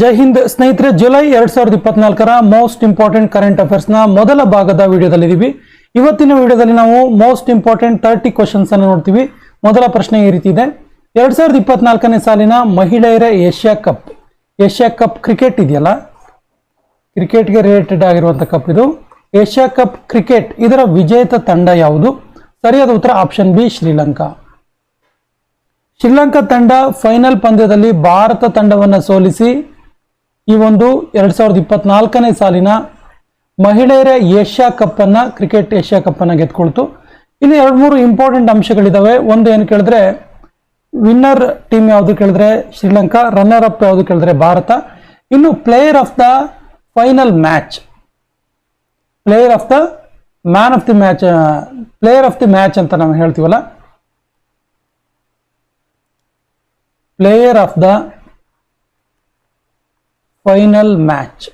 ಜೈ ಹಿಂದ್ ಸ್ನೇಹಿತರೆ, ಜುಲೈ ಎರಡ್ ಸಾವಿರದ ಇಪ್ಪತ್ನಾಲ್ಕರ ಮೋಸ್ಟ್ ಇಂಪಾರ್ಟೆಂಟ್ ಕರೆಂಟ್ ಅಫೇರ್ಸ್ನ ಮೊದಲ ಭಾಗದ ವಿಡಿಯೋದಲ್ಲಿದ್ದೀವಿ. ಇವತ್ತಿನ ವಿಡಿಯೋದಲ್ಲಿ ನಾವು ಮೋಸ್ಟ್ ಇಂಪಾರ್ಟೆಂಟ್ ತರ್ಟಿ ಕ್ವಶನ್ಸ್ ಅನ್ನು ನೋಡ್ತೀವಿ. ಮೊದಲ ಪ್ರಶ್ನೆ ಈ ರೀತಿ ಇದೆ. ಎರಡ್ ಸಾವಿರದ ಇಪ್ಪತ್ನಾಲ್ಕನೇ ಸಾಲಿನ ಮಹಿಳೆಯರ Asia cup. Asia cup cricket ಇದೆಯಲ್ಲ? ಕ್ರಿಕೆಟ್ಗೆ ರಿಲೇಟೆಡ್ ಆಗಿರುವಂಥ ಕಪ್ ಇದು. ಏಷ್ಯಾ ಕಪ್ ಕ್ರಿಕೆಟ್, ಇದರ ವಿಜೇತ ತಂಡ ಯಾವುದು? ಸರಿಯಾದ ಉತ್ತರ ಆಪ್ಷನ್ ಬಿ, ಶ್ರೀಲಂಕಾ. ಶ್ರೀಲಂಕಾ ತಂಡ ಫೈನಲ್ ಪಂದ್ಯದಲ್ಲಿ ಭಾರತ ತಂಡವನ್ನು ಸೋಲಿಸಿ ಈ ಒಂದು ಎರಡ್ ಸಾವಿರದ ಇಪ್ಪತ್ನಾಲ್ಕನೇ ಸಾಲಿನ ಮಹಿಳೆಯರ ಏಷ್ಯಾ ಕಪ್ ಅನ್ನ, ಕ್ರಿಕೆಟ್ ಏಷ್ಯಾ ಕಪ್ ಅನ್ನ ಗೆದ್ಕೊಳ್ತು. ಇನ್ನು ಎರಡು ಮೂರು ಇಂಪಾರ್ಟೆಂಟ್ ಅಂಶಗಳಿದಾವೆ. ಒಂದು ಏನು ಕೇಳಿದ್ರೆ ವಿನ್ನರ್ ಟೀಮ್ ಯಾವುದು ಕೇಳಿದ್ರೆ, ಶ್ರೀಲಂಕಾ ರನ್ನರ್ ಅಪ್ ಯಾವುದು ಕೇಳಿದ್ರೆ, ಭಾರತ. ಇನ್ನು player of the final match player of the man of the match player of the match ಅಂತ ನಾವು ಹೇಳ್ತೀವಲ್ಲ. Player of the final match.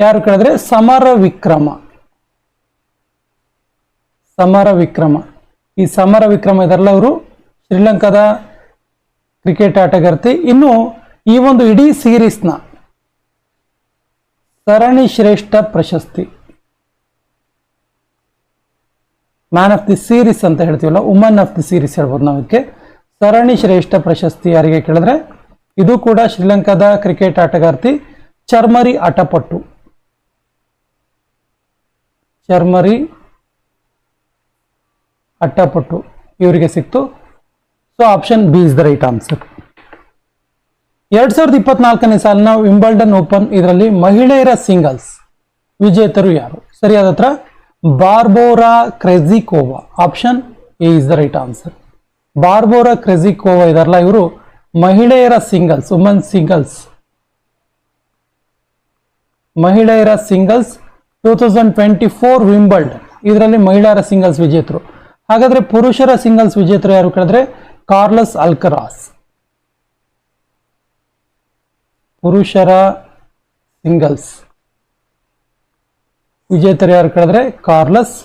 ಯಾರು ಕೇಳಿದ್ರೆ, ಸಮರ ವಿಕ್ರಮ. ಸಮರ ವಿಕ್ರಮ. ಈ ಸಮರ ವಿಕ್ರಮ ಇದರಲ್ಲ ಅವರು? ಶ್ರೀಲಂಕಾದ ಕ್ರಿಕೆಟ್ ಆಟಗಾರ್ತಿ. ಇನ್ನು ಈ ಒಂದು ಇಡೀ ಸೀರೀಸ್ನ ಸರಣಿ ಶ್ರೇಷ್ಠ ಪ್ರಶಸ್ತಿ. ಮ್ಯಾನ್ ಆಫ್ ದಿ ಸೀರೀಸ್ ಅಂತ ಹೇಳ್ತೀವಲ್ಲ ವುಮನ್ ಆಫ್ ದಿ ಸೀರೀಸ್ ಹೇಳ್ಬೋದು ನಾವು ಇದಕ್ಕೆ ಸರಣಿ ಶ್ರೇಷ್ಠ ಪ್ರಶಸ್ತಿ ಯಾರಿಗೆ ಕೇಳಿದ್ರೆ, ಇದು ಕೂಡ ಶ್ರೀಲಂಕಾದ ಕ್ರಿಕೆಟ್ ಆಟಗಾರ್ತಿ ಚರ್ಮರಿ ಆಟಪಟ್ಟು. ಚರ್ಮರಿ ಅಟ್ಟಪಟ್ಟು ಇವರಿಗೆ ಸಿಕ್ತು. So option B is the right answer ಎರಡ್ ಸಾವಿರದ ಇಪ್ಪತ್ನಾಲ್ಕನೇ ಸಾಲಿನ ವಿಂಬಲ್ಡನ್ ಓಪನ್ ಇದರಲ್ಲಿ ಮಹಿಳೆಯರ ಸಿಂಗಲ್ಸ್ ವಿಜೇತರು ಯಾರು? ಸರಿಯಾದ ಹತ್ರ Barbora Krejcikova option A is the right answer Barbora Krejcikova ಇದಾರಲ್ಲ ಇವರು? ಮಹಿಳೆಯರ ಸಿಂಗಲ್ಸ್ ವುಮನ್ ಸಿಂಗಲ್ಸ್ ಮಹಿಳೆಯರ singles two thousand twenty four Wimbledon ಇದರಲ್ಲಿ ಮಹಿಳೆಯರ ಸಿಂಗಲ್ಸ್ ವಿಜೇತರು. ಹಾಗಾದ್ರೆ ಪುರುಷರ ಸಿಂಗಲ್ಸ್ ವಿಜೇತರು ಯಾರು ಕೇಳಿದ್ರೆ? ಕಾರ್ಲಸ್ ಅಲ್ಕರಾಸ್. ಪುರುಷರ ಸಿಂಗಲ್ಸ್. ವಿಜೇತರು ಯಾರು ಕೇಳಿದ್ರೆ? ಕಾರ್ಲಸ್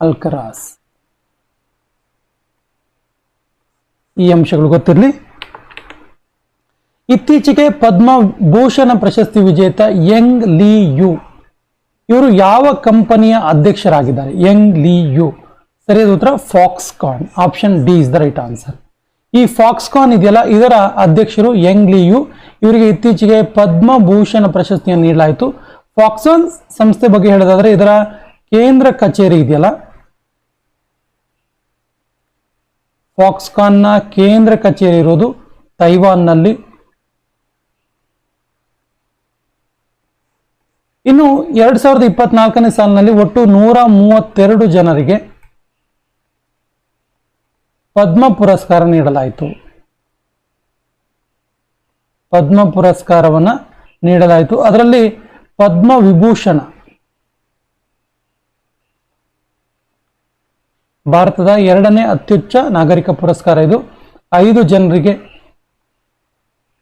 ಅಲ್ಕರಾಸ್. ಈ ಅಂಶಗಳು ಗೊತ್ತಿರಲಿ. ಇತ್ತೀಚೆಗೆ ಪದ್ಮಭೂಷಣ ಪ್ರಶಸ್ತಿ ವಿಜೇತ ಯಂಗ್ ಲೀ ಯು. ಇವರು ಯಾವ ಕಂಪನಿಯ ಅಧ್ಯಕ್ಷರಾಗಿದ್ದಾರೆ? Young Lee you. ಸರಿಯಾದ ಉತ್ತರ Foxconn option D is the right answer ಈ ಫಾಕ್ಸ್ಕಾನ್ ಇದೆಯಲ್ಲ, ಇದರ ಅಧ್ಯಕ್ಷರು ಯಂಗ್ ಲೀ ಯು. ಇವರಿಗೆ ಇತ್ತೀಚೆಗೆ ಪದ್ಮಭೂಷಣ ಪ್ರಶಸ್ತಿಯನ್ನು ನೀಡಲಾಯಿತು. ಫಾಕ್ಸಾನ್ ಸಂಸ್ಥೆ ಬಗ್ಗೆ ಹೇಳೋದಾದ್ರೆ, ಇದರ ಕೇಂದ್ರ ಕಚೇರಿ ಇದೆಯಲ್ಲ ಫಾಕ್ಸ್ಕಾನ್ನ ಕೇಂದ್ರ ಕಚೇರಿ ಇರೋದು ತೈವಾನ್ನಲ್ಲಿ. ಇನ್ನು ಎರಡ್ ಸಾವಿರದ ಇಪ್ಪತ್ನಾಲ್ಕನೇ ಸಾಲಿನಲ್ಲಿ ಒಟ್ಟು ನೂರ ಮೂವತ್ತೆರಡು ಜನರಿಗೆ ಪದ್ಮ ಪುರಸ್ಕಾರ ನೀಡಲಾಯಿತು. ಪದ್ಮ ಪುರಸ್ಕಾರವನ್ನು ನೀಡಲಾಯಿತು. ಅದರಲ್ಲಿ ಪದ್ಮ ವಿಭೂಷಣ ಭಾರತದ ಎರಡನೇ ಅತ್ಯುಚ್ಚ ನಾಗರಿಕ ಪುರಸ್ಕಾರ ಇದು. ಐದು ಜನರಿಗೆ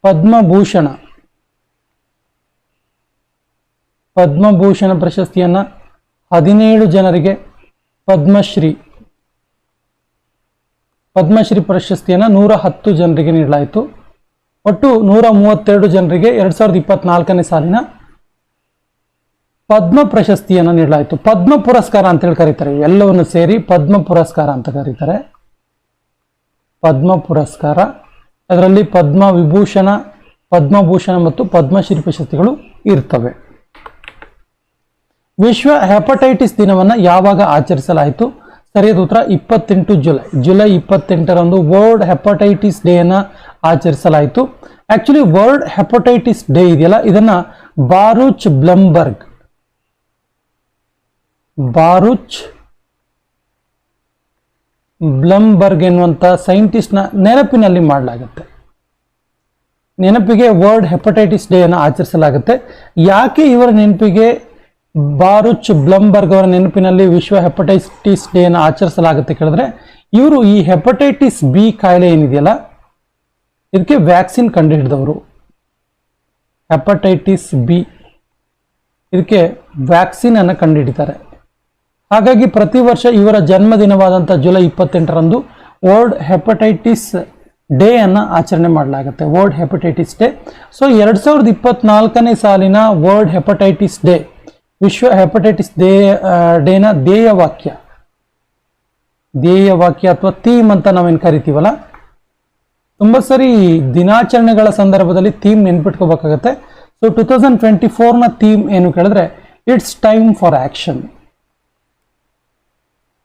ಪದ್ಮಭೂಷಣ. ಪದ್ಮಭೂಷಣ ಪ್ರಶಸ್ತಿಯನ್ನ ಹದಿನೇಳು ಜನರಿಗೆ ಪದ್ಮಶ್ರೀ. ಪದ್ಮಶ್ರೀ ಪ್ರಶಸ್ತಿಯನ್ನ ನೂರ ಹತ್ತು ಜನರಿಗೆ ನೀಡಲಾಯಿತು. ಒಟ್ಟು ನೂರ ಮೂವತ್ತೆರಡು ಜನರಿಗೆ ಎರಡ್ ಸಾವಿರದ ಇಪ್ಪತ್ನಾಲ್ಕನೇ ಸಾಲಿನ ಪದ್ಮ ಪ್ರಶಸ್ತಿಯನ್ನು ನೀಡಲಾಯಿತು. ಪದ್ಮ ಪುರಸ್ಕಾರ ಅಂತೇಳಿ ಕರೀತಾರೆ. ಎಲ್ಲವನ್ನು ಸೇರಿ ಪದ್ಮ ಪುರಸ್ಕಾರ ಅಂತ ಕರೀತಾರೆ. ಪದ್ಮ ಪುರಸ್ಕಾರ. ಅದರಲ್ಲಿ ಪದ್ಮ ವಿಭೂಷಣ ಪದ್ಮಭೂಷಣ ಮತ್ತು ಪದ್ಮಶ್ರೀ ಪ್ರಶಸ್ತಿಗಳು ಇರ್ತವೆ. ವಿಶ್ವ ಹೆಪಟೈಟಿಸ್ ದಿನವನ್ನು ಯಾವಾಗ ಆಚರಿಸಲಾಯಿತು? ಸರಿಯಾದ ಉತ್ತರ ಇಪ್ಪತ್ತೆಂಟು ಜುಲೈ. ಜುಲೈ ಇಪ್ಪತ್ತೆಂಟರಂದು ವರ್ಲ್ಡ್ ಹೆಪಟೈಟಿಸ್ ಡೇ ಅನ್ನ ಆಚರಿಸಲಾಯಿತು. ಆ್ಯಕ್ಚುಲಿ ವರ್ಲ್ಡ್ ಹೆಪಟೈಟಿಸ್ ಡೇ ಇದೆಯಲ್ಲ, ಇದನ್ನ ಬಾರೂಚ್ ಬ್ಲಂಬರ್ಗ್ ಬಾರುಚ್ ಬ್ಲಂಬರ್ಗ್ ಎನ್ನುವಂಥ ಸೈಂಟಿಸ್ಟ್ನ ನೆನಪಿನಲ್ಲಿ ಮಾಡಲಾಗುತ್ತೆ. ನೆನಪಿಗೆ ವರ್ಲ್ಡ್ ಹೆಪಟೈಟಿಸ್ ಡೇ ಅನ್ನು ಆಚರಿಸಲಾಗುತ್ತೆ. ಯಾಕೆ ಇವರ ನೆನಪಿಗೆ ಬಾರುಚ್ ಬ್ಲಂಬರ್ಗ್ ಅವರ ನೆನಪಿನಲ್ಲಿ ವಿಶ್ವ ಹೆಪಟೈಟಿಸ್ ಡೇ ಅನ್ನು ಆಚರಿಸಲಾಗುತ್ತೆ ಕೇಳಿದ್ರೆ, ಇವರು ಈ ಹೆಪಟೈಟಿಸ್ ಬಿ ಕಾಯಿಲೆ ಏನಿದೆಯಲ್ಲ, ಇದಕ್ಕೆ ವ್ಯಾಕ್ಸಿನ್ ಕಂಡುಹಿಡಿದವರು. Hepatitis B. ಇದಕ್ಕೆ ವ್ಯಾಕ್ಸಿನ್ ಅನ್ನು ಕಂಡುಹಿಡಿತಾರೆ. ಹಾಗಾಗಿ ಪ್ರತಿ ವರ್ಷ ಇವರ ಜನ್ಮದಿನವಾದಂಥ ಜುಲೈ ಇಪ್ಪತ್ತೆಂಟರಂದು ವರ್ಲ್ಡ್ ಹೆಪಟೈಟಿಸ್ ಡೇ ಅನ್ನು ಆಚರಣೆ ಮಾಡಲಾಗುತ್ತೆ, ವರ್ಲ್ಡ್ ಹೆಪಟೈಟಿಸ್ ಡೇ. ಸೊ ಎರಡು ಸಾವಿರದ ಇಪ್ಪತ್ನಾಲ್ಕನೇ ಸಾಲಿನ ವರ್ಲ್ಡ್ ಹೆಪಟೈಟಿಸ್ ಡೇ, ವಿಶ್ವ ಹೆಪಟೈಟಿಸ್ ಡೇ ಡೇನ ಧ್ಯೇಯ ವಾಕ್ಯ ಧ್ಯೇಯ ವಾಕ್ಯ ಅಥವಾ ಥೀಮ್ ಅಂತ ನಾವೇನು ಕರಿತೀವಲ್ಲ, ತುಂಬ ಸರಿ ದಿನಾಚರಣೆಗಳ ಸಂದರ್ಭದಲ್ಲಿ ಥೀಮ್ ನೆನ್ಪಿಟ್ಕೋಬೇಕಾಗತ್ತೆ. ಸೊ ಟು ತೌಸಂಡ್ ಟ್ವೆಂಟಿ ಫೋರ್ನ ಥೀಮ್ ಏನು ಕೇಳಿದ್ರೆ, it's time for action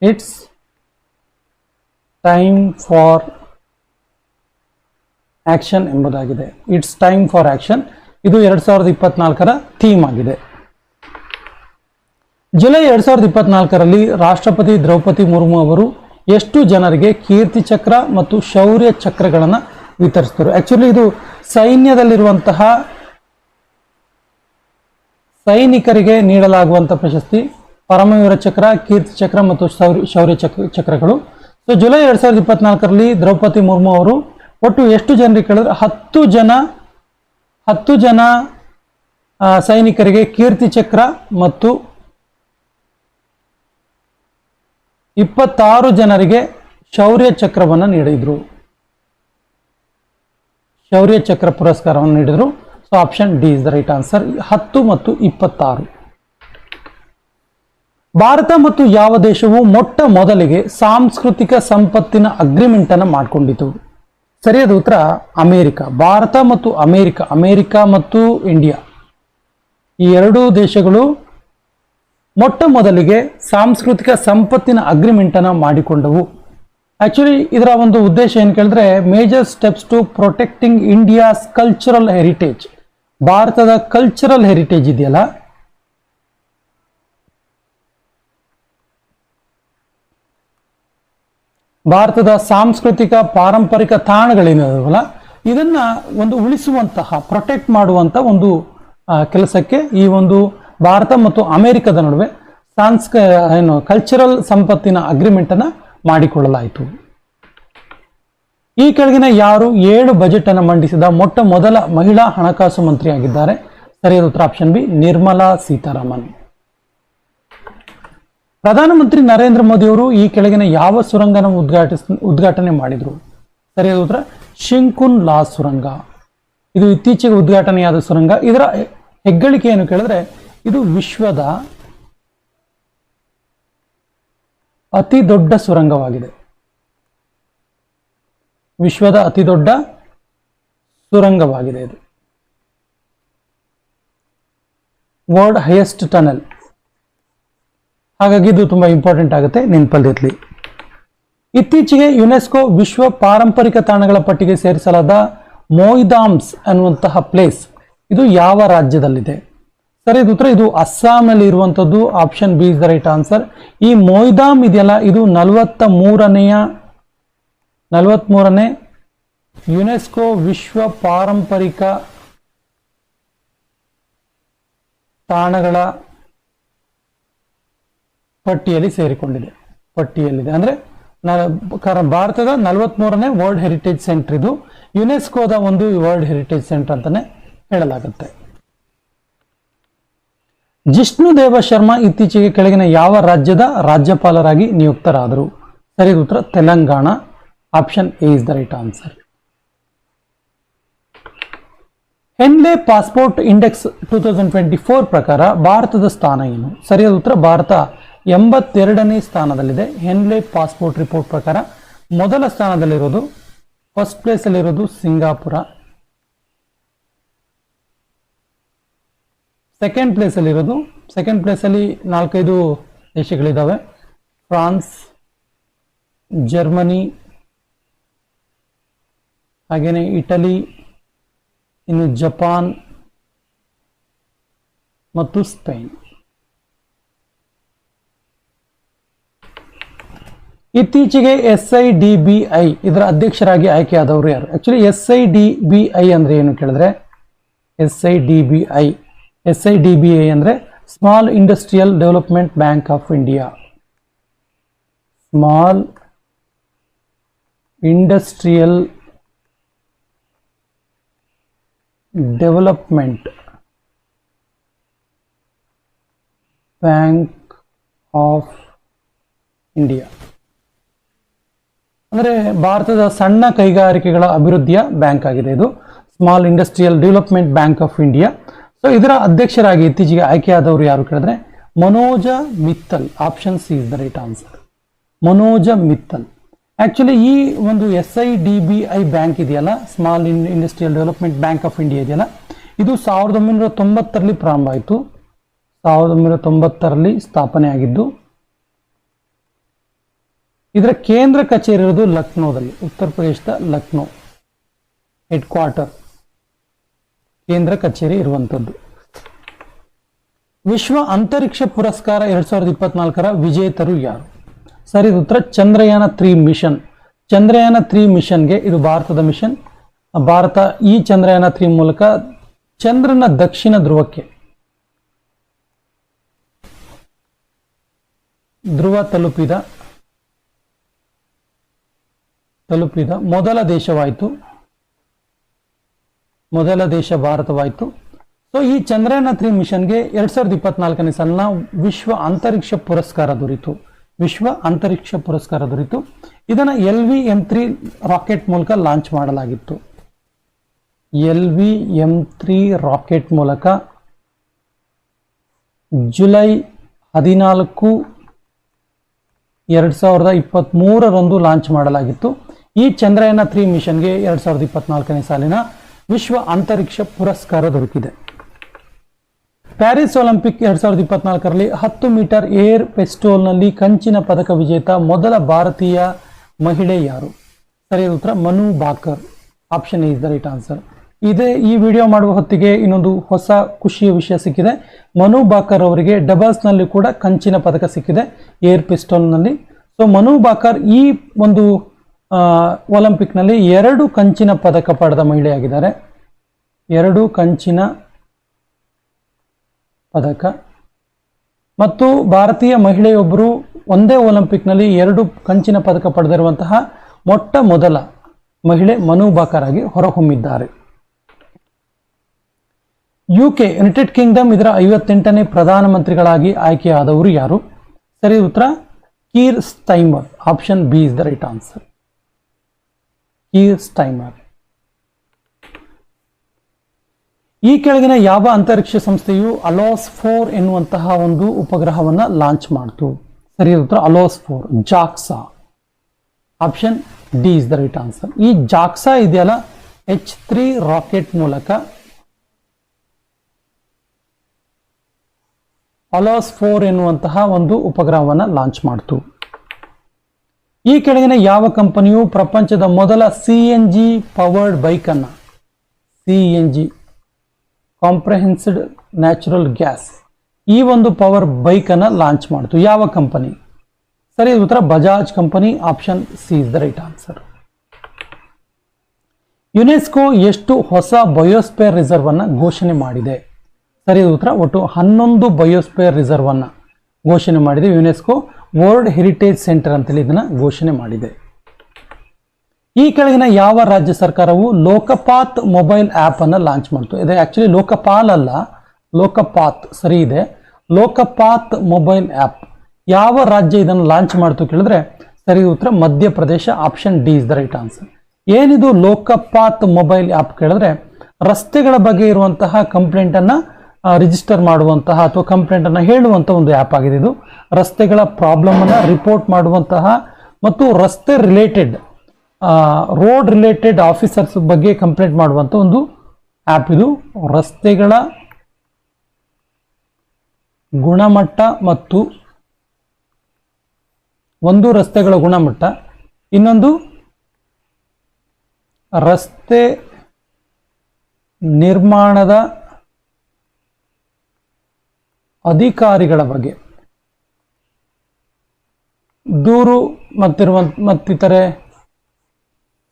it's time for action ಎಂಬುದಾಗಿದೆ. ಇಟ್ಸ್ ಟೈಮ್ ಫಾರ್ ಆಕ್ಷನ್ ಇದು ಎರಡು ಸಾವಿರದ ಇಪ್ಪತ್ನಾಲ್ಕರ ಥೀಮ್ ಆಗಿದೆ. ಜುಲೈ ಎರಡ್ ಸಾವಿರದ ಇಪ್ಪತ್ನಾಲ್ಕರಲ್ಲಿ ರಾಷ್ಟ್ರಪತಿ ದ್ರೌಪದಿ ಮುರ್ಮು ಅವರು ಎಷ್ಟು ಜನರಿಗೆ ಕೀರ್ತಿ ಚಕ್ರ ಮತ್ತು ಶೌರ್ಯ ಚಕ್ರಗಳನ್ನು ವಿತರಿಸಿದರು ಆ್ಯಕ್ಚುಲಿ ಇದು ಸೈನ್ಯದಲ್ಲಿರುವಂತಹ ಸೈನಿಕರಿಗೆ ನೀಡಲಾಗುವಂಥ ಪ್ರಶಸ್ತಿ ಪರಮವೀರ ಚಕ್ರ, ಕೀರ್ತಿ ಚಕ್ರ ಮತ್ತು ಶೌರ್ಯ ಶೌರ್ಯ ಚಕ್ರ, ಚಕ್ರಗಳು. ಸೊ ಜುಲೈ ಎರಡು ಸಾವಿರದ ಇಪ್ಪತ್ನಾಲ್ಕರಲ್ಲಿ ದ್ರೌಪದಿ ಮುರ್ಮು ಅವರು ಒಟ್ಟು ಎಷ್ಟು ಜನರಿಗೆ ಕೇಳಿದ್ರೆ? ಹತ್ತು ಜನ ಹತ್ತು ಜನ ಸೈನಿಕರಿಗೆ ಕೀರ್ತಿ ಚಕ್ರ ಮತ್ತು ಇಪ್ಪತ್ತಾರು ಜನರಿಗೆ ಶೌರ್ಯ ಚಕ್ರವನ್ನು ನೀಡಿದರು. ಶೌರ್ಯ ಚಕ್ರ ಪುರಸ್ಕಾರವನ್ನು ನೀಡಿದರು. So option D is the right answer ಹತ್ತು ಮತ್ತು ಇಪ್ಪತ್ತಾರು. ಭಾರತ ಮತ್ತು ಯಾವ ದೇಶವು ಮೊಟ್ಟ ಮೊದಲಿಗೆ ಸಾಂಸ್ಕೃತಿಕ ಸಂಪತ್ತಿನ ಅಗ್ರಿಮೆಂಟ್ ಅನ್ನು ಮಾಡಿಕೊಂಡಿತು? ಸರಿಯಾದ ಉತ್ತರ, ಅಮೇರಿಕ. ಭಾರತ ಮತ್ತು ಅಮೇರಿಕ ಅಮೇರಿಕ ಮತ್ತು ಇಂಡಿಯಾ. ಈ ಎರಡೂ ದೇಶಗಳು ಮೊಟ್ಟ ಮೊದಲಿಗೆ ಸಾಂಸ್ಕೃತಿಕ ಸಂಪತ್ತಿನ ಅಗ್ರಿಮೆಂಟ್ ಅನ್ನು ಮಾಡಿಕೊಂಡವು. ಆಕ್ಚುಲಿ ಇದರ ಒಂದು ಉದ್ದೇಶ ಏನು ಕೇಳಿದ್ರೆ major steps to protecting India's cultural heritage ಭಾರತದ ಕಲ್ಚರಲ್ ಹೆರಿಟೇಜ್ ಇದೆಯಲ್ಲ ಭಾರತದ ಸಾಂಸ್ಕೃತಿಕ ಪಾರಂಪರಿಕ ತಾಣಗಳೇನಿದಾವಲ್ಲ, ಇದನ್ನ ಒಂದು ಉಳಿಸುವಂತಹ ಪ್ರೊಟೆಕ್ಟ್ ಮಾಡುವಂತ ಒಂದು ಕೆಲಸಕ್ಕೆ ಈ ಒಂದು ಭಾರತ ಮತ್ತು ಅಮೆರಿಕದ ನಡುವೆ ಸಾಂಸ್ಕ, ಏನು ಕಲ್ಚರಲ್ ಸಂಪತ್ತಿನ ಅಗ್ರಿಮೆಂಟ್ ಅನ್ನ ಮಾಡಿಕೊಳ್ಳಲಾಯಿತು. ಈ ಕೆಳಗಿನ ಯಾರು ಏಳು ಬಜೆಟ್ ಅನ್ನು ಮಂಡಿಸಿದ ಮೊಟ್ಟ ಮೊದಲ ಮಹಿಳಾ ಹಣಕಾಸು ಮಂತ್ರಿಯಾಗಿದ್ದಾರೆ. ಸರಿಯಾದ ಉತ್ತರ ಆಪ್ಷನ್ ಬಿ ನಿರ್ಮಲಾ ಸೀತಾರಾಮನ್. ಪ್ರಧಾನಮಂತ್ರಿ ನರೇಂದ್ರ ಮೋದಿ ಅವರು ಈ ಕೆಳಗಿನ ಯಾವ ಸುರಂಗನ ಉದ್ಘಾಟಿಸ್, ಉದ್ಘಾಟನೆ ಮಾಡಿದರು? ಸರಿಯಾದ ಉತ್ತರ ಶಿಂಕುನ್ ಲಾ ಸುರಂಗ. ಇದು ಇತ್ತೀಚೆಗೆ ಉದ್ಘಾಟನೆಯಾದ ಸುರಂಗ. ಇದರ ಹೆಗ್ಗಳಿಕೆ ಏನು ಕೇಳಿದ್ರೆ ಇದು ವಿಶ್ವದ ಅತಿ ದೊಡ್ಡ ಸುರಂಗವಾಗಿದೆ. ವಿಶ್ವದ ಅತಿ ದೊಡ್ಡ ಸುರಂಗವಾಗಿದೆ ಇದು. World highest tunnel. ಹಾಗಾಗಿ ಇದು ತುಂಬಾ ಇಂಪಾರ್ಟೆಂಟ್ ಆಗುತ್ತೆ ನೆನಪಲ್ಲಿರಲಿ. ಇತ್ತೀಚೆಗೆ ಯುನೆಸ್ಕೋ ವಿಶ್ವ ಪಾರಂಪರಿಕ ತಾಣಗಳ ಪಟ್ಟಿಗೆ ಸೇರಿಸಲಾದ ಮೊಯ್ದಾಮ್ಸ್ ಅನ್ನುವಂತಹ ಪ್ಲೇಸ್ ಇದು ಯಾವ ರಾಜ್ಯದಲ್ಲಿದೆ? ಸರಿ ಉತ್ತರ, ಇದು ಅಸ್ಸಾಂನಲ್ಲಿ ಇರುವಂಥದ್ದು option B is the right answer ಈ ಮೊಯ್ದಾಮ್ ಇದೆಯಲ್ಲ, ಇದು ನಲವತ್ತ ಮೂರನೆಯ ನಲವತ್ತ್ಮೂರನೇ ಯುನೆಸ್ಕೋ ವಿಶ್ವ ಪಾರಂಪರಿಕ ತಾಣಗಳ ಪಟ್ಟಿಯಲ್ಲಿ ಸೇರಿಕೊಂಡಿದೆ. ಪಟ್ಟಿಯಲ್ಲಿದೆ. ಅಂದರೆ ಭಾರತದ ನಲವತ್ತ್ಮೂರನೇ ವರ್ಲ್ಡ್ ಹೆರಿಟೇಜ್ ಸೆಂಟರ್ ಇದು. ಯುನೆಸ್ಕೋದ ಒಂದು ವರ್ಲ್ಡ್ ಹೆರಿಟೇಜ್ ಸೆಂಟರ್ ಅಂತಲೇ ಹೇಳಲಾಗುತ್ತೆ. ಜಿಷ್ಣು ದೇವ ಶರ್ಮಾ ಇತ್ತೀಚೆಗೆ ಕೆಳಗಿನ ಯಾವ ರಾಜ್ಯದ ರಾಜ್ಯಪಾಲರಾಗಿ ನಿಯುಕ್ತರಾದರು? ಸರಿಯಾದ ಉತ್ತರ. Telangana. Option A is the right answer. Henley passport index two thousand twenty four ಪ್ರಕಾರ ಭಾರತದ ಸ್ಥಾನ ಏನು? ಸರಿಯಾದ ಉತ್ತರ. ಭಾರತ ಎಂಬತ್ತೆರಡನೇ ಸ್ಥಾನದಲ್ಲಿದೆ. ಹೆನ್ಲೆ ಪಾಸ್ಪೋರ್ಟ್ ರಿಪೋರ್ಟ್ ಪ್ರಕಾರ ಮೊದಲ ಸ್ಥಾನದಲ್ಲಿರೋದು ಫಸ್ಟ್ ಪ್ಲೇಸಲ್ಲಿರೋದು ಸಿಂಗಾಪುರ. ಸೆಕೆಂಡ್ ಪ್ಲೇಸಲ್ಲಿರೋದು ಸೆಕೆಂಡ್ ಪ್ಲೇಸಲ್ಲಿ ನಾಲ್ಕೈದು ದೇಶಗಳಿದ್ದಾವೆ ಫ್ರಾನ್ಸ್ ಜರ್ಮನಿ ಹಾಗೆಯೇ ಇಟಲಿ ಇನ್ನು ಜಪಾನ್ ಮತ್ತು ಸ್ಪೇನ್ ಇತ್ತೀಚೆಗೆ S I D B I ಇದರ ಅಧ್ಯಕ್ಷರಾಗಿ ಆಯ್ಕೆಯಾದವರು ಯಾರು? Actually S I D B I ಅಂದ್ರೆ ಏನು ಕೇಳಿದ್ರೆ? S I D B I S I D B I ಅಂದ್ರೆ small industrial development bank of India small industrial development bank of India ಅಂದರೆ ಭಾರತದ ಸಣ್ಣ ಕೈಗಾರಿಕೆಗಳ ಅಭಿವೃದ್ಧಿಯ ಬ್ಯಾಂಕ್ ಆಗಿದೆ ಇದು. Small industrial development bank of India so ಇದರ ಅಧ್ಯಕ್ಷರಾಗಿ ಇತ್ತೀಚೆಗೆ ಆಯ್ಕೆಯಾದವರು ಯಾರು ಕೇಳಿದ್ರೆ, Manoj Mittal option C is the right answer Manoj Mittal. Actually ಈ ಒಂದು S I D B I bank ಇದೆಯಲ್ಲ small industrial development bank of India ಇದೆಯಲ್ಲ, ಇದು ಸಾವಿರದ ಒಂಬೈನೂರ ತೊಂಬತ್ತರಲ್ಲಿ ಪ್ರಾರಂಭ ಆಯಿತು. ಸಾವಿರದ ಒಂಬೈನೂರ ತೊಂಬತ್ತರಲ್ಲಿ ಸ್ಥಾಪನೆ ಆಗಿದ್ದು ಇದರ ಕೇಂದ್ರ ಕಚೇರಿ ಇರೋದು ಲಕ್ನೋದಲ್ಲಿ. ಉತ್ತರ ಪ್ರದೇಶದ ಲಕ್ನೋ ಹೆಡ್ ಕ್ವಾರ್ಟರ್ ಕೇಂದ್ರ ಕಚೇರಿ ಇರುವಂಥದ್ದು ವಿಶ್ವ ಅಂತರಿಕ್ಷ ಪುರಸ್ಕಾರ ಎರಡ್ ಸಾವಿರದ ಇಪ್ಪತ್ನಾಲ್ಕರ ವಿಜೇತರು ಯಾರು? ಸರಿ, ಇದು ಉತ್ತರ. Chandrayaan three mission. Chandrayaan three ಮಿಷನ್ಗೆ ಇದು ಭಾರತದ ಮಿಷನ್. ಭಾರತ ಈ ಚಂದ್ರಯಾನ ತ್ರೀ ಮೂಲಕ ಚಂದ್ರನ ದಕ್ಷಿಣ ಧ್ರುವಕ್ಕೆ. ಧ್ರುವ ತಲುಪಿದ ತಲುಪಿದ ಮೊದಲ ದೇಶವಾಯಿತು. ಮೊದಲ ದೇಶ ಭಾರತವಾಯಿತು. ಸೊ ಈ ಚಂದ್ರಯಾನ ತ್ರೀ ಮಿಷನ್ಗೆ ಎರಡ್ ಸಾವಿರದ ಇಪ್ಪತ್ನಾಲ್ಕನೇ ಸಾಲಿನ ವಿಶ್ವ ಅಂತರಿಕ್ಷ ಪುರಸ್ಕಾರ ದೊರೀತು. ವಿಶ್ವ ಅಂತರಿಕ್ಷ ಪುರಸ್ಕಾರ ದೊರೀತು. ಇದನ್ನು L V M three rocket ಮೂಲಕ ಲಾಂಚ್ ಮಾಡಲಾಗಿತ್ತು. L V M three rocket ಮೂಲಕ ಜುಲೈ ಹದಿನಾಲ್ಕು, ಎರಡು ಸಾವಿರದ ಇಪ್ಪತ್ತ್ಮೂರರಂದು ಲಾಂಚ್ ಮಾಡಲಾಗಿತ್ತು. ಈ ಚಂದ್ರಯಾನ ತ್ರೀ ಮಿಷನ್ಗೆ ಎರಡ್ ಸಾವಿರದ ಇಪ್ಪತ್ನಾಲ್ಕನೇ ಸಾಲಿನ ವಿಶ್ವ ಅಂತರಿಕ್ಷ ಪುರಸ್ಕಾರ ದೊರಕಿದೆ. ಪ್ಯಾರಿಸ್ ಒಲಿಂಪಿಕ್ ಎರಡು ಸಾವಿರದ ಇಪ್ಪತ್ನಾಲ್ಕರಲ್ಲಿ ಹತ್ತು ಮೀಟರ್ ಏರ್ ಪೆಸ್ಟೋಲ್ನಲ್ಲಿ ಕಂಚಿನ ಪದಕ ವಿಜೇತ ಮೊದಲ ಭಾರತೀಯ ಮಹಿಳೆ ಯಾರು? ಸರಿಯಾದ ಉತ್ತರ Manu Bhaker. Option is the right answer. ಇದೇ ಈ ವಿಡಿಯೋ ಮಾಡುವ ಹೊತ್ತಿಗೆ ಇನ್ನೊಂದು ಹೊಸ ಖುಷಿಯ ವಿಷಯ ಸಿಕ್ಕಿದೆ. ಮನು ಬಾಕರ್ ಅವರಿಗೆ ಡಬಲ್ಸ್ನಲ್ಲಿ ಕೂಡ ಕಂಚಿನ ಪದಕ ಸಿಕ್ಕಿದೆ ಏರ್ ಪಿಸ್ಟೋಲ್ನಲ್ಲಿ. ಸೊ ಮನು ಬಾಕರ್ ಈ ಒಂದು ಒಲಿಂಪಿಕ್ನಲ್ಲಿ ಎರಡು ಕಂಚಿನ ಪದಕ ಪಡೆದ ಮಹಿಳೆಯಾಗಿದ್ದಾರೆ. ಎರಡು ಕಂಚಿನ ಪದಕ. ಮತ್ತು ಭಾರತೀಯ ಮಹಿಳೆಯೊಬ್ಬರು ಒಂದೇ ಒಲಿಂಪಿಕ್ನಲ್ಲಿ ಎರಡು ಕಂಚಿನ ಪದಕ ಪಡೆದಿರುವಂತಹ ಮೊಟ್ಟ ಮೊದಲ ಮಹಿಳೆ ಮನು ಹೊರಹೊಮ್ಮಿದ್ದಾರೆ. ಯು ಯುಕೆ ಯುನೈಟೆಡ್ ಕಿಂಗ್ಡಮ್ ಇದರ ಐವತ್ತೆಂಟನೇ ಪ್ರಧಾನಮಂತ್ರಿಗಳಾಗಿ ಆಯ್ಕೆಯಾದವರು ಯಾರು? ಸರಿ, ಉತ್ತರ, Keir Starmer option B is the right answer. Keir Starmer ಈ ಕೆಳಗಿನ ಯಾವ ಅಂತರಿಕ್ಷ ಸಂಸ್ಥೆಯು ಅಲೋಸ್ ಫೋರ್ ಎನ್ನುವಂತಹ ಒಂದು ಉಪಗ್ರಹವನ್ನು ಲಾಂಚ್ ಮಾಡಿತು. ಸರಿಯಾದ ಉತ್ತರ ALOS four, JAXA. Option D is the right answer ಈ ಜಾಕ್ಸಾ ಇದೆಯಲ್ಲ ಎಚ್ ತ್ರೀ ರಾಕೆಟ್ ಮೂಲಕ ಅಲೋಸ್ ಫೋರ್ ಎನ್ನುವಂತಹ ಒಂದು ಉಪಗ್ರಹವನ್ನು ಲಾಂಚ್ ಮಾಡಿತು. ಈ ಕೆಳಗಿನ ಯಾವ ಕಂಪನಿಯು ಪ್ರಪಂಚದ ಮೊದಲ ಸಿ ಎನ್ ಜಿ ಪವರ್ಡ್ ಬೈಕನ್ನು C N G compressed natural gas ಈ ಒಂದು ಪವರ್ ಬೈಕನ್ನು ಲಾಂಚ್ ಮಾಡಿತು. ಯಾವ ಕಂಪನಿ? ಸರಿ ಉತ್ತರ Bajaj company option C is the right answer UNESCO ಎಷ್ಟು ಹೊಸ ಬಯೋಸ್ಪೇರ್ ರಿಸರ್ವ್ ಅನ್ನು ಘೋಷಣೆ ಮಾಡಿದೆ? ಸರಿ ಉತ್ತರ ಒಟ್ಟು ಹನ್ನೊಂದು ಬಯೋಸ್ಪೇರ್ ರಿಸರ್ವ್ ಅನ್ನು. ಘೋಷಣೆ ಮಾಡಿದೆ. ಯುನೆಸ್ಕೋ ವರ್ಲ್ಡ್ ಹೆರಿಟೇಜ್ ಸೆಂಟರ್ ಅಂತೇಳಿ ಇದನ್ನು ಘೋಷಣೆ ಮಾಡಿದೆ. ಈ ಕೆಳಗಿನ ಯಾವ ರಾಜ್ಯ ಸರ್ಕಾರವು ಲೋಕಪಾತ್ ಮೊಬೈಲ್ ಆ್ಯಪನ್ನು ಲಾಂಚ್ ಮಾಡ್ತು? ಇದು ಆ್ಯಕ್ಚುಲಿ ಲೋಕಪಾಲ್ ಅಲ್ಲ, ಲೋಕಪಾತ್ ಸರಿ ಇದೆ. ಲೋಕಪಾತ್ ಮೊಬೈಲ್ ಆ್ಯಪ್ ಯಾವ ರಾಜ್ಯ ಇದನ್ನು ಲಾಂಚ್ ಮಾಡ್ತು ಕೇಳಿದ್ರೆ ಸರಿ ಉತ್ತರ Madhya Pradesh option D is the right answer ಏನಿದು ಲೋಕಪಾತ್ ಮೊಬೈಲ್ ಆ್ಯಪ್ ಕೇಳಿದ್ರೆ ರಸ್ತೆಗಳ ಬಗ್ಗೆ ಇರುವಂತಹ ಕಂಪ್ಲೇಂಟನ್ನು ರಿಜಿಸ್ಟರ್ ಮಾಡುವಂತಹ ಅಥವಾ ಕಂಪ್ಲೇಂಟನ್ನು ಹೇಳುವಂಥ ಒಂದು ಆ್ಯಪ್ ಆಗಿದೆ ಇದು. ರಸ್ತೆಗಳ ಪ್ರಾಬ್ಲಮನ್ನು ರಿಪೋರ್ಟ್ ಮಾಡುವಂತಹ ಮತ್ತು ರಸ್ತೆ ರಿಲೇಟೆಡ್ ರೋಡ್ ರಿಲೇಟೆಡ್ ಆಫೀಸರ್ಸ್ ಬಗ್ಗೆ ಕಂಪ್ಲೇಂಟ್ ಮಾಡುವಂಥ ಒಂದು ಆ್ಯಪ್ ಇದು. ರಸ್ತೆಗಳ ಗುಣಮಟ್ಟ ಮತ್ತು ಒಂದು ರಸ್ತೆಗಳ ಗುಣಮಟ್ಟ. ಇನ್ನೊಂದು, ರಸ್ತೆ ನಿರ್ಮಾಣದ ಅಧಿಕಾರಿಗಳ ಬಗ್ಗೆ. ದೂರು ಮತ್ತಿರುವ ಮತ್ತಿತರೆ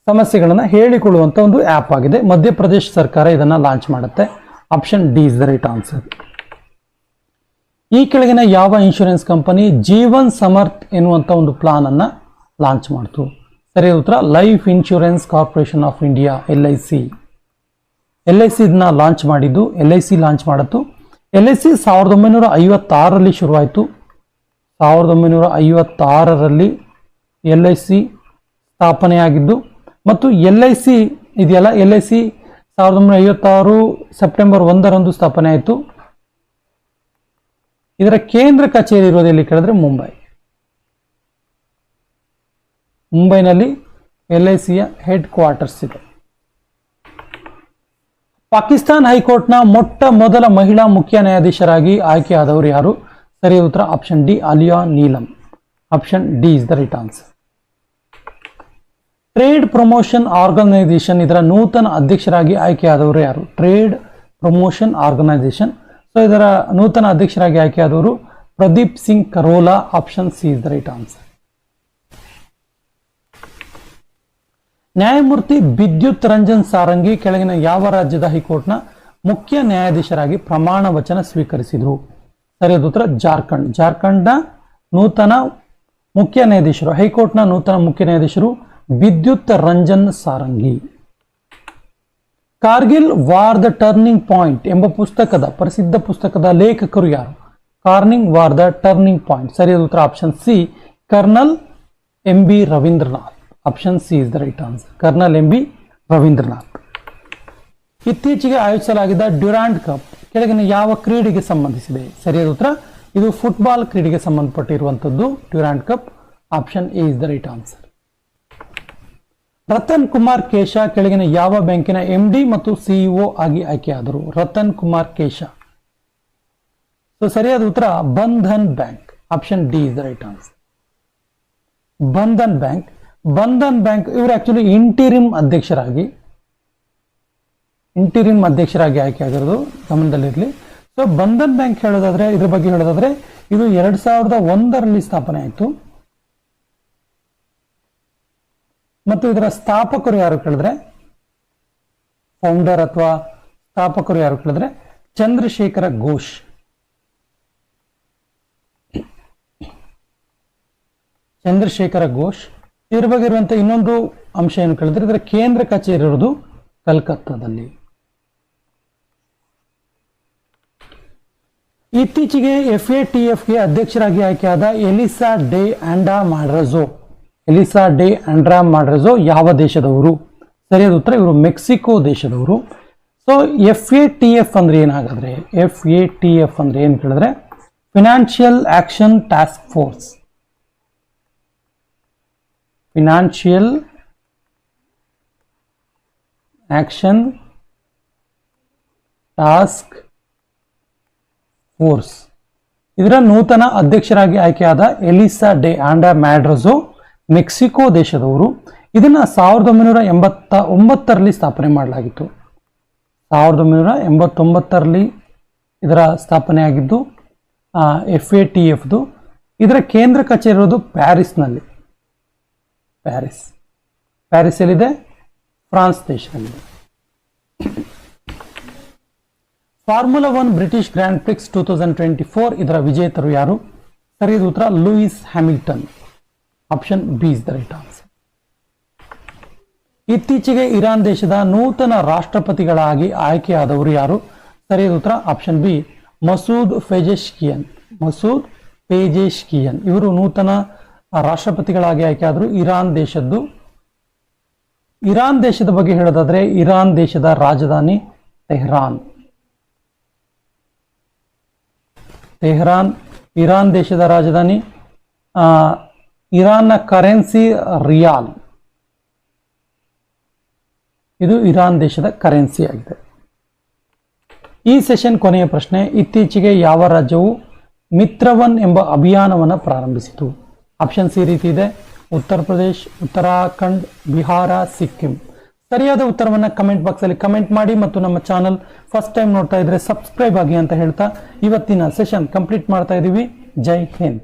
ಸಮಸ್ಯೆಗಳನ್ನು ಹೇಳಿಕೊಳ್ಳುವಂಥ ಒಂದು ಆ್ಯಪ್ ಆಗಿದೆ. ಮಧ್ಯಪ್ರದೇಶ ಸರ್ಕಾರ ಇದನ್ನು ಲಾಂಚ್ ಮಾಡುತ್ತೆ. Option D is the right answer ಈ ಕೆಳಗಿನ ಯಾವ ಇನ್ಶೂರೆನ್ಸ್ ಕಂಪನಿ ಜೀವನ್ ಸಮರ್ಥ್ ಎನ್ನುವಂಥ ಒಂದು ಪ್ಲಾನ್ ಅನ್ನು ಲಾಂಚ್ ಮಾಡ್ತು. ಸರಿ ಉತ್ತರ life insurance corporation of India L I C L I C ಇದನ್ನ ಲಾಂಚ್ ಮಾಡಿದ್ದು ಎಲ್ ಐ ಸಿ ಲಾಂಚ್ ಮಾಡಿತ್ತು. ಎಲ್ ಐ ಸಿ ಸಾವಿರದ ಒಂಬೈನೂರ ಐವತ್ತಾರರಲ್ಲಿ ಶುರುವಾಯಿತು. ಸಾವಿರದ ಒಂಬೈನೂರ ಐವತ್ತಾರರಲ್ಲಿ ಎಲ್ ಐ ಸಿ ಸ್ಥಾಪನೆಯಾಗಿದ್ದು ಮತ್ತು ಎಲ್ ಐ ಸಿ ಇದೆಯಲ್ಲ, ಎಲ್ ಐ ಸಿ ಸಾವಿರದ ಒಂಬೈನೂರ ಐವತ್ತಾರು ಸೆಪ್ಟೆಂಬರ್ ಒಂದರಂದು ಸ್ಥಾಪನೆ ಆಯಿತು ಇದರ ಕೇಂದ್ರ ಕಚೇರಿ ಇರೋದು ಎಲ್ಲಿ ಕೇಳಿದ್ರೆ ಮುಂಬೈ. ಮುಂಬೈನಲ್ಲಿ ಎಲ್ ಐ ಸಿಯ ಹೆಡ್ ಕ್ವಾರ್ಟರ್ಸ್ ಇದೆ. ಪಾಕಿಸ್ತಾನ್ ಹೈಕೋರ್ಟ್ನ ಮೊಟ್ಟ ಮೊದಲ ಮಹಿಳಾ ಮುಖ್ಯ ನ್ಯಾಯಾಧೀಶರಾಗಿ ಆಯ್ಕೆಯಾದವರು ಯಾರು? ಸರಿಯ ಉತ್ತರ option D Aliya Neelam. Option D is the right answer trade promotion organisation ಇದರ ನೂತನ ಅಧ್ಯಕ್ಷರಾಗಿ ಆಯ್ಕೆಯಾದವರು ಯಾರು? ಟ್ರೇಡ್ ಪ್ರಮೋಷನ್ ಆರ್ಗನೈಸೇಷನ್ ಸೊ ಇದರ ನೂತನ ಅಧ್ಯಕ್ಷರಾಗಿ ಆಯ್ಕೆಯಾದವರು Pradeep Singh Kharola option C is the right answer ನ್ಯಾಯಮೂರ್ತಿ ವಿದ್ಯುತ್ ರಂಜನ್ ಸಾರಂಗಿ ಕೆಳಗಿನ ಯಾವ ರಾಜ್ಯದ ಹೈಕೋರ್ಟ್ನ ಮುಖ್ಯ ನ್ಯಾಯಾಧೀಶರಾಗಿ ಪ್ರಮಾಣ ವಚನ ಸ್ವೀಕರಿಸಿದರು? ಸರಿಯಾದ ಉತ್ತರ ಜಾರ್ಖಂಡ್. ಜಾರ್ಖಂಡ್ನ ನೂತನ ಮುಖ್ಯ ನ್ಯಾಯಾಧೀಶರು, ಹೈಕೋರ್ಟ್ನ ನೂತನ ಮುಖ್ಯ ನ್ಯಾಯಾಧೀಶರು Vidyut Ranjan Sarangi. Kargil war the turning point ಎಂಬ ಪುಸ್ತಕದ, ಪ್ರಸಿದ್ಧ ಪುಸ್ತಕದ ಲೇಖಕರು ಯಾರು? Kargil war the turning point. ಸರಿಯಾದ ಉತ್ತರ option C. Colonel M B Ravindranath. Option C is the right answer colonel M B Ravindranath ಇತ್ತೀಚೆಗೆ ಆಯೋಜಿಸಲಾಗಿದ್ದ ಡ್ಯುರಾಂಡ್ ಕಪ್ ಕೆಳಗಿನ ಯಾವ ಕ್ರೀಡೆಗೆ ಸಂಬಂಧಿಸಿದೆ? ಸರಿಯಾದ ಉತ್ತರ, ಇದು ಫುಟ್ಬಾಲ್ ಕ್ರೀಡೆಗೆ ಸಂಬಂಧಪಟ್ಟಿರುವಂಥದ್ದು. Durand cup option A is the right answer Ratan Kumar Kesh ಕೆಳಗಿನ ಯಾವ ಬ್ಯಾಂಕಿನ ಎಂಡಿ ಮತ್ತು ಸಿಇಒ ಆಗಿ ಆಯ್ಕೆಯಾದರು? ರತನ್ ಕುಮಾರ್ ಕೇಶ. ಸೊ ಸರಿಯಾದ ಉತ್ತರ, Bandhan bank. Option D is the right answer Bandhan bank Bandhan bank ಇವರು ಆಕ್ಚುಲಿ ಇಂಟೀರಿಮ್ ಅಧ್ಯಕ್ಷರಾಗಿ ಇಂಟಿರಿಮ್ ಅಧ್ಯಕ್ಷರಾಗಿ ಆಯ್ಕೆ ಆಗಿರೋದು ಗಮನದಲ್ಲಿರಲಿ ಸೊ ಬಂಧನ್ ಬ್ಯಾಂಕ್ ಹೇಳೋದಾದ್ರೆ, ಇದ್ರ ಬಗ್ಗೆ ಹೇಳೋದಾದ್ರೆ, ಇದು ಎರಡ್ ಸಾವಿರದ ಒಂದರಲ್ಲಿ ಸ್ಥಾಪನೆ ಆಯಿತು. ಮತ್ತು ಇದರ ಸ್ಥಾಪಕರು ಯಾರು ಕೇಳಿದ್ರೆ? ಫೌಂಡರ್ ಅಥವಾ ಸ್ಥಾಪಕರು ಯಾರು ಕೇಳಿದ್ರೆ? ಚಂದ್ರಶೇಖರ ಘೋಷ್. ಚಂದ್ರಶೇಖರ ಘೋಷ್ ಇದ್ರ ಬಗ್ಗೆ ಇರುವಂಥ ಇನ್ನೊಂದು ಅಂಶ ಏನು ಕೇಳಿದ್ರೆ, ಇದರ ಕೇಂದ್ರ ಕಚೇರಿ ಇರೋದು ಕಲ್ಕತ್ತಾದಲ್ಲಿ. ಇತ್ತೀಚೆಗೆ ಎಫ್ ಎ ಟಿ ಎಫ್ಗೆ ಅಧ್ಯಕ್ಷರಾಗಿ ಆಯ್ಕೆಯಾದ ಎಲಿಸಾ ಡೇ ಆಂಡಾ ಮಾಡ್ರಜೋ. ಎಲಿಸಾ ಡೇ ಆಂಡ್ರಾ ಮಾಡ್ರಜೋ ಯಾವ ದೇಶದವರು? ಸರಿಯಾದ ಉತ್ತರ, ಇವರು ಮೆಕ್ಸಿಕೋ ದೇಶದವರು. So F A T F ಅಂದ್ರೆ ಏನಾಗಾದ್ರೆ? ಎಫ್ ಎ ಟಿ ಎಫ್ ಅಂದ್ರೆ ಏನು ಕೇಳಿದ್ರೆ? Financial action task force financial action task force ಇದರ ನೂತನ ಅಧ್ಯಕ್ಷರಾಗಿ ಆಯ್ಕೆಯಾದ ಎಲಿಸಾ ಡೆ ಆಂಡಾ ಮ್ಯಾಡ್ರಜೋ ಮೆಕ್ಸಿಕೋ ದೇಶದವರು. ಇದನ್ನು ಸಾವಿರದ ಒಂಬೈನೂರ ಎಂಬತ್ತ ಒಂಬತ್ತರಲ್ಲಿ ಸ್ಥಾಪನೆ ಮಾಡಲಾಗಿತ್ತು. ಸಾವಿರದ ಒಂಬೈನೂರ ಎಂಬತ್ತೊಂಬತ್ತರಲ್ಲಿ ಇದರ ಸ್ಥಾಪನೆ ಆಗಿದ್ದು ಎಫ್ ಎ ಟಿ ಎಫ್ದು ಇದರ ಕೇಂದ್ರ ಕಚೇರಿ ಇರೋದು ಪ್ಯಾರಿಸ್ನಲ್ಲಿ. ಪ್ಯಾರಿಸ್. ಪ್ಯಾರಿಸ್ ಎಲ್ಲಿದೆ? France ದೇಶದಲ್ಲಿದೆ formula one British grand prix two thousand twenty four ಇದರ ವಿಜೇತರು ಯಾರು? ಸರಿಯಾದ ಉತ್ತರ, Lewis Hamilton. Option B is the right answer. ಇತ್ತೀಚೆಗೆ ಇರಾನ್ ದೇಶದ ನೂತನ ರಾಷ್ಟ್ರಪತಿಗಳಾಗಿ ಆಯ್ಕೆಯಾದವರು ಯಾರು? ಸರಿಯಾದ ಉತ್ತರ, option B, Masoud Pezeshkian Masoud Pezeshkian ಇವರು ನೂತನ ರಾಷ್ಟ್ರಪತಿಗಳಾಗಿ ಆಯ್ಕೆಯಾದರು ಇರಾನ್ ದೇಶದ್ದು. ಇರಾನ್ ದೇಶದ ಬಗ್ಗೆ ಹೇಳೋದಾದ್ರೆ ಇರಾನ್ ದೇಶದ ರಾಜಧಾನಿ ತೆಹ್ರಾನ್. ತೆಹ್ರಾನ್, ಇರಾನ್ ದೇಶದ ರಾಜಧಾನಿ ಇರಾನ್ನ ಕರೆನ್ಸಿ ರಿಯಾಲ್. ಇದು ಇರಾನ್ ದೇಶದ ಕರೆನ್ಸಿ ಆಗಿದೆ. ಈ ಸೆಷನ್ ಕೊನೆಯ ಪ್ರಶ್ನೆ, ಇತ್ತೀಚೆಗೆ ಯಾವ ರಾಜ್ಯವು ಮಿತ್ರವನ್ ಎಂಬ ಅಭಿಯಾನವನ್ನು ಪ್ರಾರಂಭಿಸಿತು? ಆಪ್ಷನ್ ಸಿ ರೀತಿ ಇದೆ. ಉತ್ತರ ಪ್ರದೇಶ್, ಉತ್ತರಾಖಂಡ್, ಬಿಹಾರ, ಸಿಕ್ಕಿಂ. ಸರಿಯಾದ ಉತ್ತರವನ್ನು ಕಮೆಂಟ್ ಬಾಕ್ಸಲ್ಲಿ ಕಮೆಂಟ್ ಮಾಡಿ ಮತ್ತು ನಮ್ಮ ಚಾನಲ್ ಫಸ್ಟ್ ಟೈಮ್ ನೋಡ್ತಾ ಇದ್ರೆ ಸಬ್ಸ್ಕ್ರೈಬ್ ಆಗಿ ಅಂತ ಹೇಳ್ತಾ ಇವತ್ತಿನ ಸೆಷನ್ ಕಂಪ್ಲೀಟ್ ಮಾಡ್ತಾ ಇದ್ದೀವಿ ಜೈ ಹಿಂದ್.